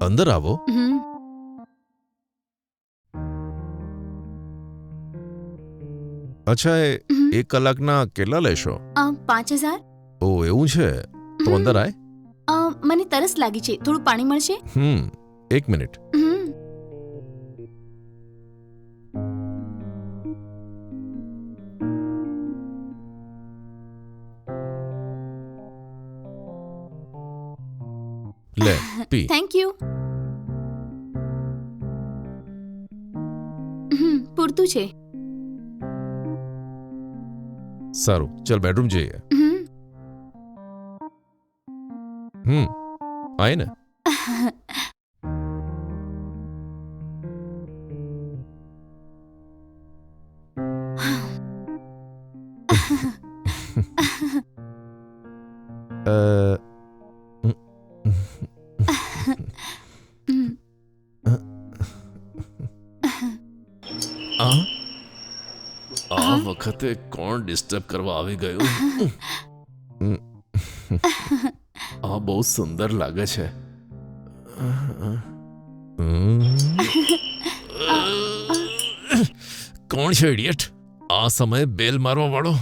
અંદર આવો અચ્છા એ એક કલાકના કેટલા લેશો પાંચ હજાર ઓ એવું છે તો અંદર આય મને તરસ લાગી છે થોડું પાણી મળશે હમ એક મિનિટ લે પી. થેન્ક યુ પૂરતું છે. સારું ચલ બેડરૂમ જઈએ. હમ આય ને. અ, હા? કોણ ડિસ્ટર્બ કરવા આવી ગયું? આ બહુ સુંદર લાગે છે. કોણ છે ઇડિયટ આ સમયે બેલ મારવા વાળો?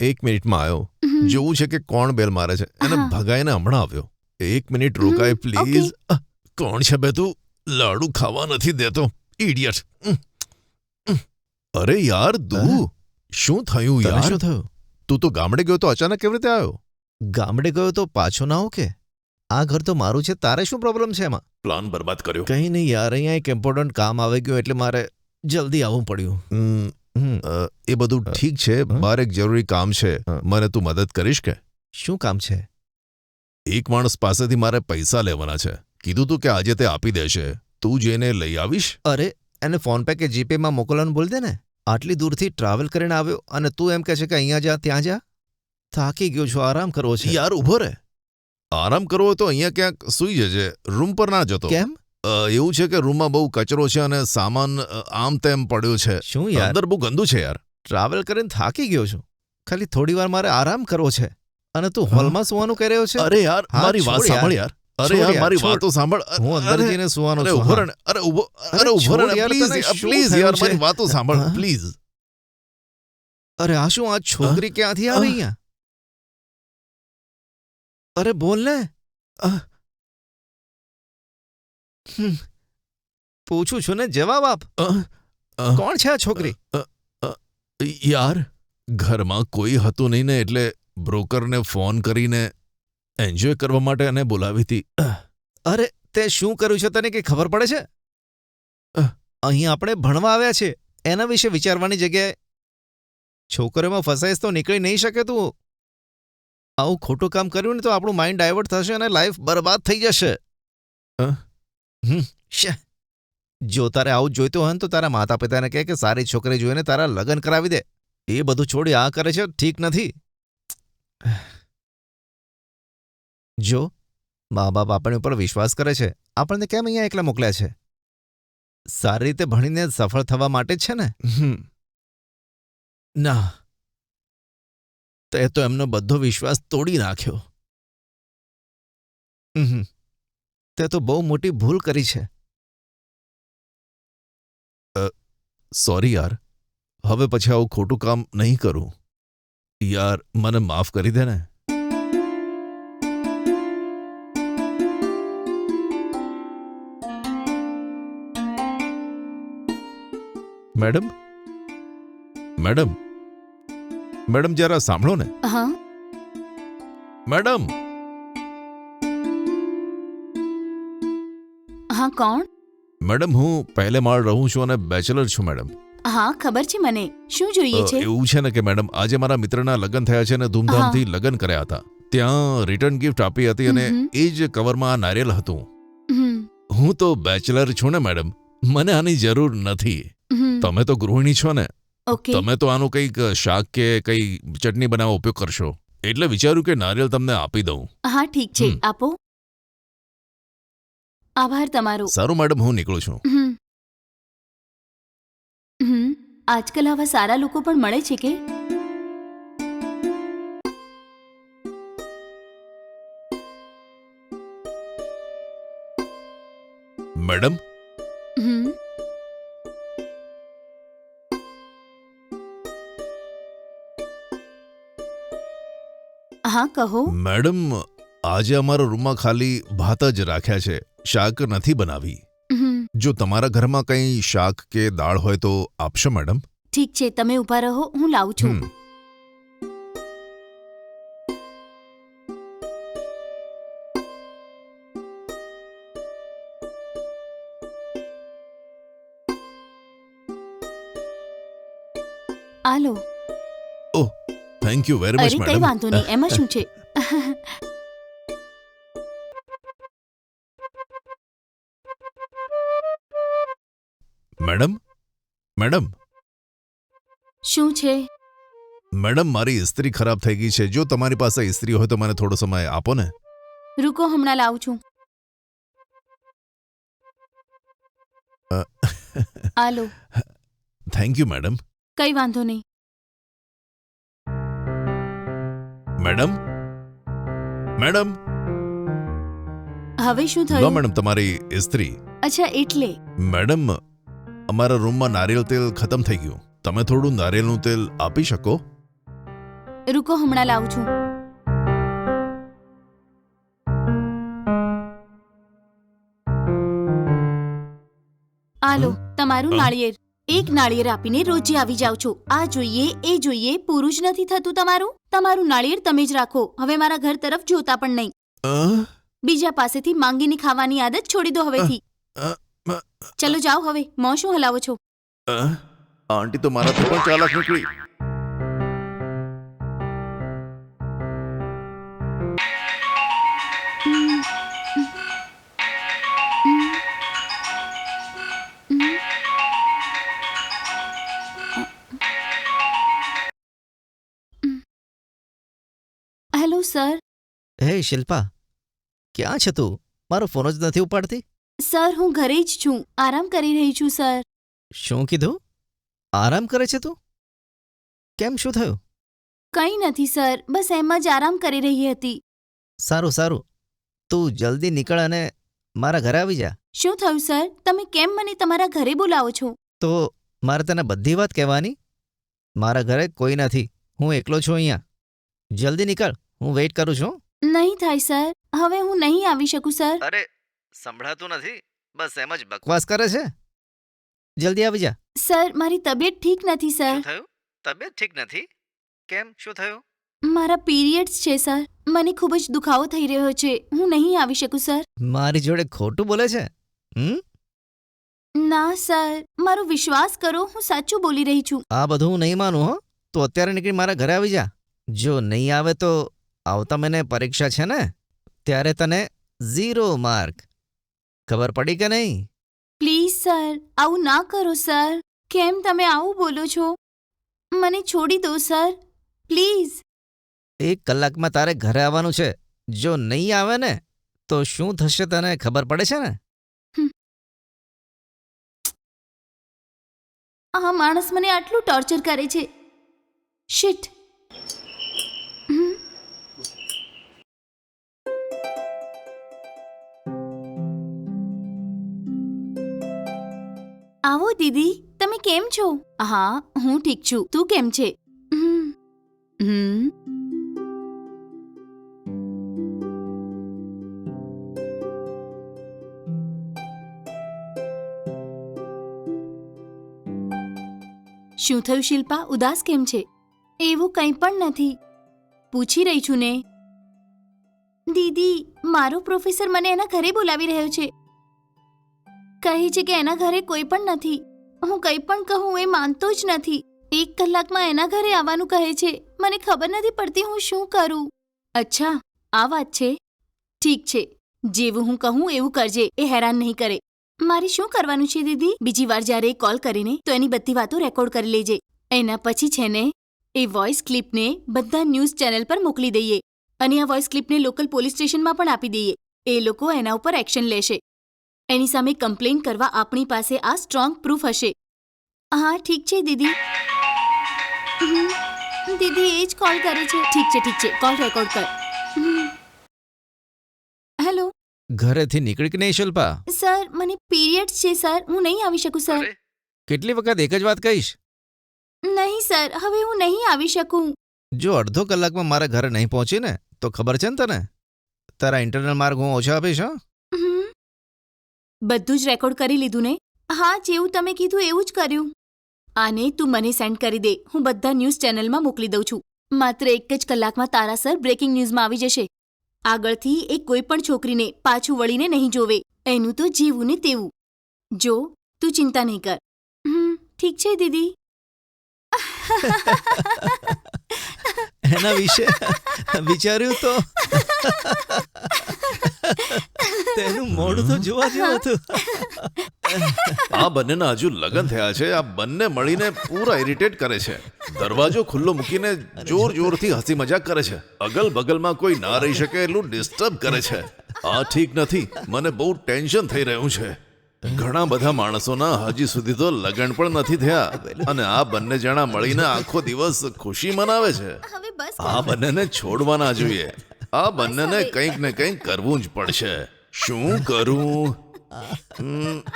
એક મિનિટમાં આવ્યો. જોવું છે કે કોણ બેલ મારે છે. એને ભગાઈને હમણાં આવ્યો. એક મિનિટ રોકાય પ્લીઝ. કોણ છે બે તું લાડુ ખાવા નથી દેતો. ઇડિયટ અરે યાર તું શું થયું યાર? શું થયું? તું તો ગામડે ગયો તો અચાનક કેવી રીતે આવ્યો? ગામડે ગયો તો પાછો ના આવો કે આ ઘર તો મારું છે તારે શું પ્રોબ્લેમ છે એમાં? પ્લાન બરબાદ કર્યો. કંઈ નહીં યાર અહીંયા એક ઇમ્પોર્ટન્ટ કામ આવી ગયું એટલે મારે જલ્દી આવવું પડ્યું. એ બધું ઠીક છે મારે એક જરૂરી કામ છે. મને તું મદદ કરીશ કે? શું કામ છે? એક માણસ પાસેથી મારે પૈસા લેવાના છે. કીધું તું કે આજે તે આપી દેશે. તું જઈને લઈ આવીશ? અરે એને ફોન પે કે જીપે માં મોકલવાનું બોલ દે ને? આટલી દૂરથી ટ્રાવેલ કરીને આવ્યો અને તું એમ કહે છે કે અહીંયા જા ત્યાં જા? થાકી ગયો છો આરામ કરવો છે. યાર ઊભો રહે આરામ કરવો તો અહીંયા ક્યાંક સૂઈ જજે રૂમ પર ના જતો. કેમ? એવું છે કે રૂમમાં બહુ કચરો છે અને સામાન આમ તેમ પડ્યો છે. શું યાર? અંદર બહુ ગંદુ છે યાર. ટ્રાવેલ કરીને થાકી ગયો છું. ખાલી થોડી વાર મારે આરામ કરવો છે. અને તું હોલમાં સુવાનું કહી રહ્યો છે? અરે યાર મારી વાત સાંભળ યાર. અરે યાર મારી વાતો સાંભળ. હું અંદર જઈને સુવાનો છું ઊભો હા. અરે ઊભો અરે ઊભો. યાર, પ્લીઝ પ્લીઝ યાર મારી વાતો સાંભળ પ્લીઝ અરે આ શું આ છોકરી ક્યાંથી આવી અહીંયા? અરે બોલ ને. પૂછું છું ને જવાબ આપ. કોણ છે આ છોકરી? યાર ઘરમાં કોઈ હતું નહીં ને એટલે બ્રોકરને ફોન કરીને એન્જોય કરવા માટે એને બોલાવી હતી. અરે તે શું કર્યું છે તને કંઈ ખબર પડે છે? અહ. આપણે ભણવા આવ્યા છે. એના વિશે વિચારવાની જગ્યાએ છોકરીઓમાં ફસાઈશ તો નીકળી નહીં શકે તું. આવું ખોટું કામ કર્યું ને તો આપણું માઇન્ડ ડાયવર્ટ થશે અને લાઈફ બરબાદ થઈ જશે. જો તારે આવું જોઈતું હોય ને તો તારા માતા પિતાને કહે કે સારી છોકરી જોઈને તારા લગ્ન કરાવી દે. એ બધું છોડી આ કરે છે ઠીક નથી. જો મા બાપ આપણી ઉપર વિશ્વાસ કરે છે આપણને કેમ અહીંયા એકલા મોકલ્યા છે? સારી રીતે ભણીને સફળ થવા માટે જ છે ને. ના. તે તો એમનો બધો વિશ્વાસ તોડી નાખ્યો. તે તો બહુ મોટી ભૂલ કરી છે. સોરી યાર. હવે પછી આવું ખોટું કામ નહીં કરું. યાર મને માફ કરી દે ને. મેડમ? મેડમ? મેડમ જરા સાંભળો ને. હા. મેડમ! હા કોણ? મેડમ હું પહેલે માળ રહું છું અને બેચલર છું મેડમ. હા ખબર છે મને. શું જોઈએ છે? એવું છે ને કે મેડમ આજે મારા મિત્રના લગ્ન થયા છે અને ધૂમધામથી લગ્ન કર્યા હતા. ત્યાં રિટર્ન ગિફ્ટ આપી હતી અને એ જ કવરમાં આ નારિયેલ હતું. હું તો બેચલર છું ને મેડમ. મને આની જરૂર નથી. તમે તો ગૃહિણી છો ને. ઓકે. તમે તો આનું કંઈક શાક કે કઈ ચટણી બનાવવા ઉપયોગ કરશો. એટલે વિચાર્યું કે નારિયેલ તમને આપી દઉં. હા ઠીક છે. હમ. આપો. આભાર તમારો. સારું મેડમ હું નીકળું છું. હમ. હમ. આજકાલ આવા સારા લોકો પણ મળે છે કે? મેડમ હા કહો. મેડમ આજે અમારા રૂમમાં ખાલી ભાત જ રાખ્યા છે. શાક નથી બનાવી. જો તમારા ઘરમાં કંઈ શાક કે દાળ હોય તો આપશો મેડમ? ઠીક છે તમે ઊભા રહો હું લાવું છું. હમ. આલો થેન્ક યુ વેરી અરે મચ કઈ મેડમ વાંધો નહીં એમાં શું છે મેડમ મેડમ શું છે મેડમ મારી ઇસ્ત્રી ખરાબ થઈ ગઈ છે જો તમારી પાસે ઇસ્ત્રી હોય તો મને થોડો સમય આપો ને રૂકો હમણાં લાવું છું અ. આલો થેન્ક યુ મેડમ કઈ વાંધો નહીં મેડમ? મેડમ? હવે શું થયું? મેડમ તમારી ઇસ્ત્રી. અચ્છા એટલે? મેડમ અમારા રૂમમાં નારિયેળ તેલ ખતમ થઈ ગયું. તમે થોડું નારિયેળનું તેલ આપી શકો? રૂકો હમણાં લાવું છું. આલો તમારું નાળિયેર. એક નાળિયેર આપીને રોજે આવી જાવ છો. આ જોઈએ એ જોઈએ પૂરું જ નથી થતું તમારું? તમારું નાળિયેર તમે જ રાખો. હવે મારા ઘર તરફ જોતા પણ નહીં. બીજા પાસેથી માંગીને ખાવાની આદત છોડી દો હવેથી. ચલો જાઓ હવે. મોં શું હલાવો છો? આંટી તો મારાથી પણ ચાલાક નીકળી. સર. હે શિલ્પા. ક્યાં છે તું? મારો ફોન જ નથી ઉપાડતી? સર હું ઘરે જ છું. આરામ કરી રહી છું સર. શું કીધું? આરામ કરે છે તું? કેમ શું થયું? કંઈ નથી સર. બસ એમ જ આરામ કરી રહી હતી. સારું સારું. તું જલ્દી નીકળ અને મારા ઘરે આવી જા. શું થયું સર? તમે કેમ મને તમારા ઘરે બોલાવો છો? તો મારે તને બધી વાત કહેવાની? મારા ઘરે કોઈ નથી. હું એકલો છું અહીંયા. જલ્દી નીકળ. હું વેઇટ કરું છું નહીં થાય સર. હવે હું નહીં આવી શકું સર. અરે સંભળાતું નથી. બસ એમ જ બકવાસ કરે છે? જલ્દી આવી જા. સર મારી તબિયત ઠીક નથી સર. શું થયું? તબિયત ઠીક નથી? કેમ? શું થયું? મારા પીરિયડ્સ છે સર. મને ખૂબ જ દુખાવો થઈ રહ્યો છે. હું નહીં આવી શકું સર. મારી જોડે ખોટું બોલે છે? હમ? ના સર. મારો વિશ્વાસ કરો હું સાચું બોલી રહી છું. આ બધું હું નહીં માનું હો. તો અત્યારે નીકળી મારા ઘરે આવી જા. જો નહીં આવે તો આવતા મહિને પરીક્ષા છે ને ત્યારે તને ઝીરો માર્ક. ખબર પડી કે નહીં? Please sir. આવું ના કરો સર. કેમ તમે આવું બોલો છો? મને છોડી દો સર. પ્લીઝ. એક કલાકમાં તારે ઘરે આવવાનું છે. જો નહીં આવે ને તો શું થશે તને ખબર પડે છે ને? આ માણસ મને આટલું ટોર્ચર કરે છે. શિટ દીદી, તમે કેમ છો? હા, હું ઠીક છું. તું કેમ છે? શું થયું શિલ્પા? ઉદાસ કેમ છે? એવું કંઈ પણ નથી. પૂછી રહી છું ને. દીદી, મારો પ્રોફેસર મને એના ઘરે બોલાવી રહ્યો છે. કહે છે કે એના ઘરે કોઈ પણ નથી. હું કંઈ પણ કહું એ માનતો જ નથી. એક કલાકમાં એના ઘરે આવવાનું કહે છે. મને ખબર નથી પડતી હું શું કરું. અચ્છા, આ વાત છે? ઠીક છે. જેવું હું કહું એવું કરજે. એ હેરાન નહીં કરે. મારે શું કરવાનું છે દીદી? બીજી વાર જ્યારે કોલ કરીને તો એની બધી વાતો રેકોર્ડ કરી લેજે. એના પછી છે ને, એ વોઇસ ક્લિપને બધા ન્યૂઝ ચેનલ પર મોકલી દઈએ. અને આ વોઇસ ક્લિપને લોકલ પોલીસ સ્ટેશનમાં પણ આપી દઈએ. એ લોકો એના ઉપર એક્શન લેશે. એની સામે કમ્પ્લેન કરવા આપણી પાસે આ સ્ટ્રોંગ પ્રૂફ હશે. હા ઠીક છે દીદી. દીદી એ જ કોલ કરે છે. ઠીક છે ઠીક છે. કોલ રેકોર્ડ કર. હેલો. ઘરેથી નીકળી કે નહીં શિલ્પા? સર મને પીરિયડ્સ છે સર. હું નહીં આવી શકું સર. કેટલી વખત એક જ વાત કહીશ? નહીં સર. હવે હું નહીં આવી શકું. જો અડધો કલાકમાં મારા ઘરે નહીં પહોંચી ને તો ખબર છે ને તને? તારા ઇન્ટરનલ માર્ક હું ઓછા આપીશ હા. બધું જ રેકોર્ડ કરી લીધું ને? હા, જેવું તમે કીધું એવું જ કર્યું. આને તું મને સેન્ડ કરી દે. હું બધા ન્યૂઝ ચેનલમાં મોકલી દઉં છું. માત્ર એક જ કલાકમાં તારા સર બ્રેકિંગ ન્યૂઝમાં આવી જશે. આગળથી એ કોઈ પણ છોકરીને પાછું વળીને નહીં જોવે. એનું તો જીવું ને તેવું. જો, તું ચિંતા નહીં કર. હમ, ઠીક છે, દીદી. એના વિશે વિચાર્યું તો? તેનું મોઢું તો જોવા જેવું હતું. આ બંનેના હજુ લગ્ન થયા છે. આ બંને મળીને પૂરા ઇરિટેટ કરે છે. દરવાજો ખુલ્લો મૂકીને જોર જોરથી હસી મજાક કરે છે. અગલ બગલમાં કોઈ ના રહી શકે એટલું ડિસ્ટર્બ કરે છે. આ ઠીક નથી. મને બહુ ટેન્શન થઈ રહ્યું છે. ઘણા બધા માણસોના હજી સુધી તો લગ્ન પણ નથી થયા. અને આ બંને જણા મળીને આખો દિવસ ખુશી મનાવે છે. હવે બસ આ બંનેને છોડવાના જોઈએ. આ બંનેને કંઈક ને કંઈક કરવું જ પડશે. શું કરું?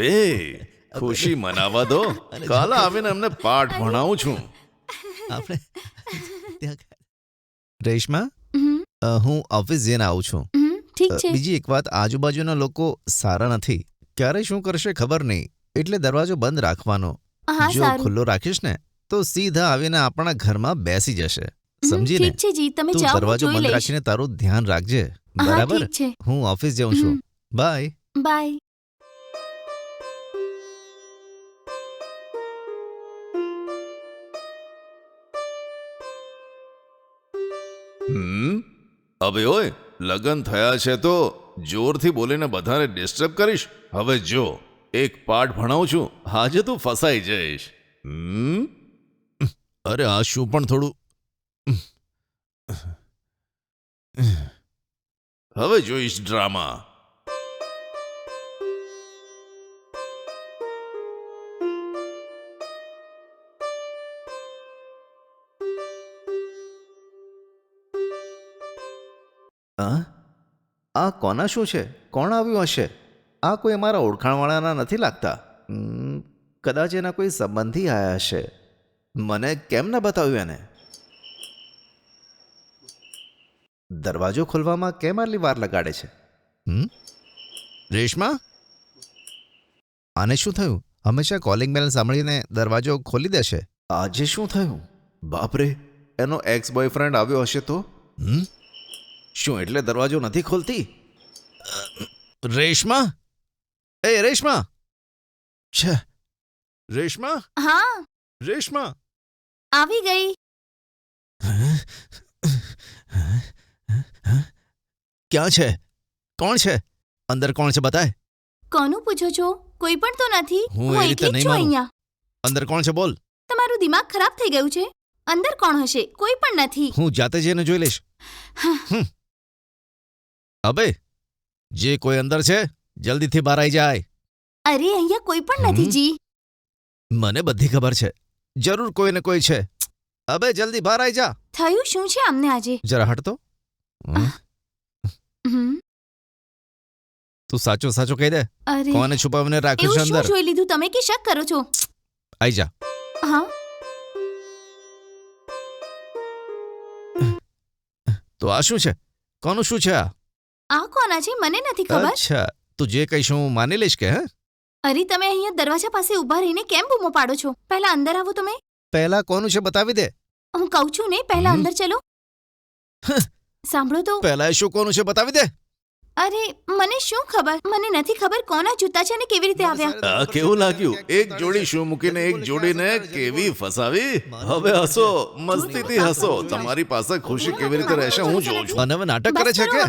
એ ખુશી મનાવા દો. કાલે આવીને એમને પાઠ ભણાવું છું. આપણે રેશમા હું ઓફિસ જઈને આવું છે. બીજી એક વાત આજુબાજુના લોકો સારા નથી. ક્યારે શું કરશે ખબર નહીં. એટલે દરવાજો બંધ રાખવાનો. હા જો સારું. ખુલ્લો રાખીશ ને તો સીધા આવીને આપણા ઘરમાં બેસી જશે. હમ, સમજી ને ઠીક છે જી તમે તું જાઓ હું દરવાજો જોઈ બંધ લઈશ. રાખીને તારું ધ્યાન રાખજે. હા બરાબર? ઠીક છે. હું ઓફિસ જઉં છું. Hmm, bye. બાય. હમ? હવે ઓય લગ્ન થયા છે તો? જોરથી બોલીને બધાને ડિસ્ટર્બ કરીશ. હવે જો, એક પાઠ ભણાવું છું. આજે તું ફસાઈ જઈશ. અરે, આ શું પણ થોડું? હવે જોઈશ ડ્રામા. આ કોના શું છે? કોણ આવ્યું હશે? આ કોઈ અમારા ઓળખાણવાળાના નથી લાગતા. કદાચ એના કોઈ સંબંધી આવ્યા હશે. મને કેમ ન બતાવ્યું એને? દરવાજો ખોલવામાં કેમ આટલી વાર લગાડે છે? રેશમા? આને શું થયું? હંમેશા કોલિંગ બેલ સાંભળીને દરવાજો ખોલી દેશે? આજે શું થયું? બાપરે, એનો એક્સ બોયફ્રેન્ડ આવ્યો હશે તો? શું એટલે દરવાજો નથી ખોલતી? રેશમા? એ રેશમા! છે. રેશમા? હા? રેશમા! આવી ગઈ. ક્યાં છે? કોણ છે? અંદર કોણ છે બતાય? કોનું પૂછો છો? કોઈ પણ તો નથી. હું હું એ રીતે એકલી નહીં છું અહીંયા. અંદર કોણ છે બોલ. તમારું દિમાગ ખરાબ થઈ ગયું છે. અંદર કોણ હશે? કોઈ પણ નથી. હું જાતે જઈને જોઈ લઈશ. અબે જે કોઈ અંદર છે જલ્દીથી બહાર આવી જાય. અરે અહીંયા કોઈ પણ નથી હમ? જી. મને બધી ખબર છે. જરૂર કોઈ ને કોઈ છે. અબે જલ્દી બહાર આવી જા. થયું શું છે અમને આજે? જરા હમ. હમ, તું સાચો સાચો કહી દે. અરે. કોને છુપાવીને રાખ્યું છે એવું શું જોઈ લીધું? તમે કે શક કરો છો? આઈ જા. હા. તો આ શું છે? કોનું શું છે આ? આ કોના છે મને નથી ખબર. અચ્છા તું જે કહીશ હું માની લઈશ કે હે? અરે તમે અહીંયા દરવાજા પાસે ઊભા રહીને કેમ બૂમો પાડો છો? પહેલા અંદર આવો તમે. પહેલા કોનું છે બતાવી દે. હું કહું છું ને પહેલા અંદર ચલો. સાંભળો તો. પહેલા શું કોનું છે બતાવી દે. અરે મને શું ખબર? મને નથી ખબર કોના જૂતા છે અને કેવી રીતે આવ્યા. આ કેવું લાગ્યું? એક જોડી શું મૂકીને એક જોડીને કેવી ફસાવી? હવે હસો મસ્તીથી હસો. તમારી પાસે ખુશી કેવી રીતે રહેશે? હું જોઉં છું. અને હવે નાટક કરે છે કે?